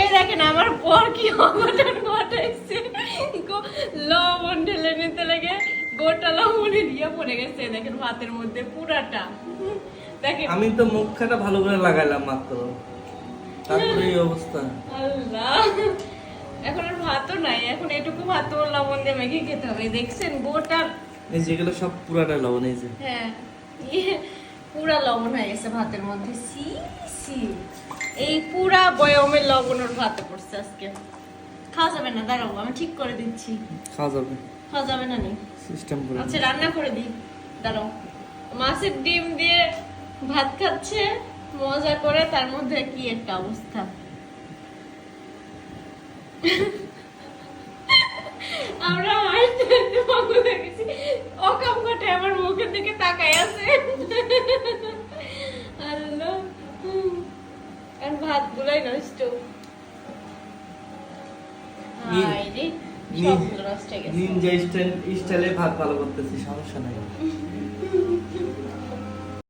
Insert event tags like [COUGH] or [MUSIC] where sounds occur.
এই দেখেন আমার পর কি অঘটন ঘটাইছে। লবণ ঢেলে নিতে লাগে গোটা লবণে দিয়ে পড়ে গেছে দেখেন ভাতের মধ্যে পুরাটা। দেখেন। আমি তো মুখখানা ভালো করে লাগাইলাম মাত্র। তারপরে এই অবস্থা। আল্লাহ। এখন আর ভাতও নাই এখন এটুকু ভাত লবণ দিয়ে মেখে খেতে হবে। দেখছেন গোটা এই যেগুলো সব পুরাটা লবণ এই যে। হ্যাঁ ইয়ে, পুরা লবণ হয়ে গেছে ভাতের মধ্যে। সি সি। এই পুরা বয়মের লবণ ওর ভাতে পড়ছে আজকে। খাওয়া যাবে না দাঁড়াবো আমি ঠিক করে দিচ্ছি। খাওয়া যাবে। খাওয়া যাবে না নি? সিস্টেম করে আচ্ছা রান্না করে দিই। দাঁড়াও। মাছের ডিম দিয়ে ভাত খাচ্ছে মজা করে তার মধ্যে কি একটা অবস্থা? আমরা অকাম ঘটে আমার মুখের দিকে তাকাই আছে আল্লাহ আর হয়ে গেছে নিনজা স্টাইলে ভাত ভালো করতেছি সমস্যা নাই। [LAUGHS]